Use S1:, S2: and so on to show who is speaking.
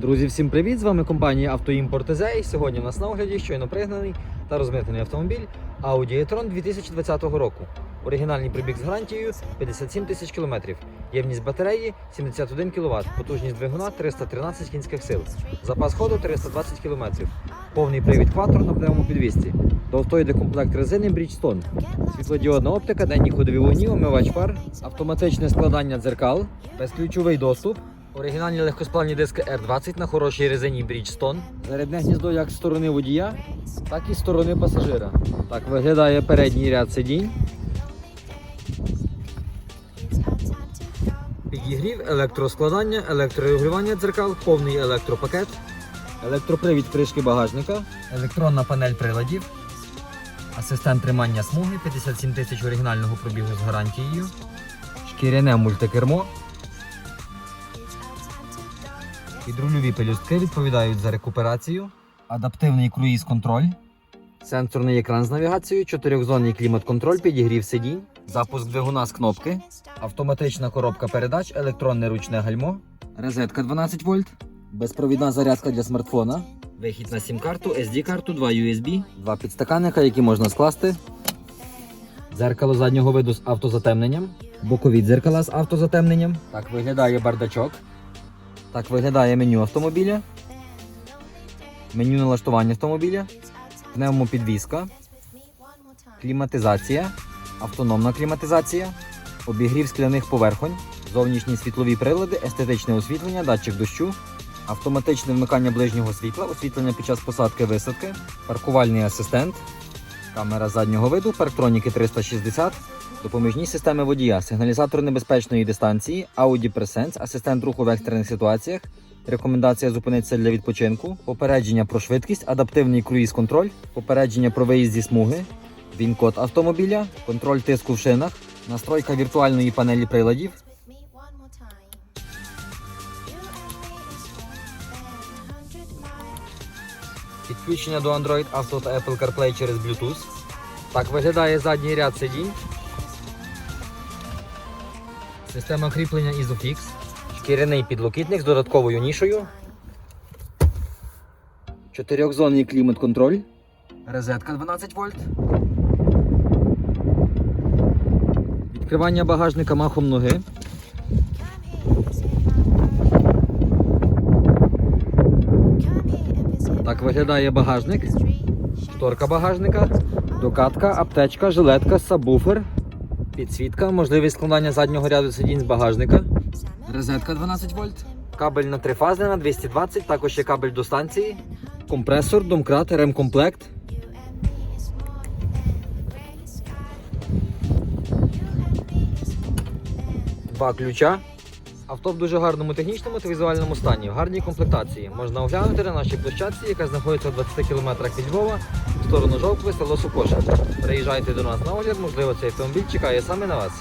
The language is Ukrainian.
S1: Друзі, всім привіт! З вами компанія Автоімпорт сьогодні у нас на огляді щойно пригнаний та розмитнений автомобіль Audi e-tron 2020 року. Оригінальний прибіг з гарантією 57 тисяч кілометрів. Ємність батареї 71 кВт, потужність двигуна 313 кінських сил. Запас ходу 320 км. Повний привід кватор на пневмопідвісці. До авто йде комплект резини Bridgestone. Світлодіодна оптика, денні ходові вогні, омивач фар, автоматичне складання дзеркал, безключовий доступ. Оригінальні легкосплавні диски R20 на хорошій резині Bridgestone. Зарядне гніздо як з сторони водія, так і з сторони пасажира. Так виглядає передній ряд сидінь. Підігрів, електроскладання, електрорегулювання дзеркал, повний електропакет, електропривід кришки багажника, електронна панель приладів, асистент тримання смуги, 57 тисяч оригінального пробігу з гарантією, шкіряне мультикермо. Підрульові пелюстки відповідають за рекуперацію, адаптивний круїз-контроль, сенсорний екран з навігацією, чотирьохзонний клімат-контроль, підігрів сидінь, запуск двигуна з кнопки, автоматична коробка передач, електронне ручне гальмо, розетка 12 вольт, безпровідна зарядка для смартфона, вихід на сім-карту, SD-карту, два USB, два підстаканника, які можна скласти, дзеркало заднього виду з автозатемненням, бокові дзеркала з автозатемненням. Так виглядає бардачок. Так виглядає меню автомобіля. Меню налаштування автомобіля, пневмопідвізка, кліматизація, автономна кліматизація, обігрів скляних поверхонь, зовнішні світлові прилади, естетичне освітлення, датчик дощу, автоматичне вмикання ближнього світла, освітлення під час посадки висадки, паркувальний асистент, камера заднього виду, парктроніки 360, допоміжні системи водія, сигналізатор небезпечної дистанції, Audi Presence, асистент руху в екстрених ситуаціях, рекомендація зупинитися для відпочинку, попередження про швидкість, адаптивний круїз-контроль, попередження про виїзд зі смуги, він-код автомобіля, контроль тиску в шинах, настройка віртуальної панелі приладів, підключення до Android Auto та Apple CarPlay через Bluetooth. Так виглядає задній ряд сидінь. Система кріплення Isofix. Шкіряний підлокітник з додатковою нішою. Чотирьохзонний клімат-контроль. Розетка 12 вольт. Відкривання багажника махом ноги. Так виглядає багажник. Шторка багажника, докатка, аптечка, жилетка, сабвуфер, підсвітка, можливість складання заднього ряду сидінь з багажника. Розетка 12 вольт. Кабель на трифазне на 220, також є кабель до станції. Компресор, домкрат, ремкомплект. Два ключа. Авто в дуже гарному технічному та візуальному стані, в гарній комплектації. Можна оглянути на нашій площадці, яка знаходиться у 20 км від Львова, в сторону Жовкви, село Сукоша. Приїжджайте до нас на огляд, можливо, цей автомобіль чекає саме на вас.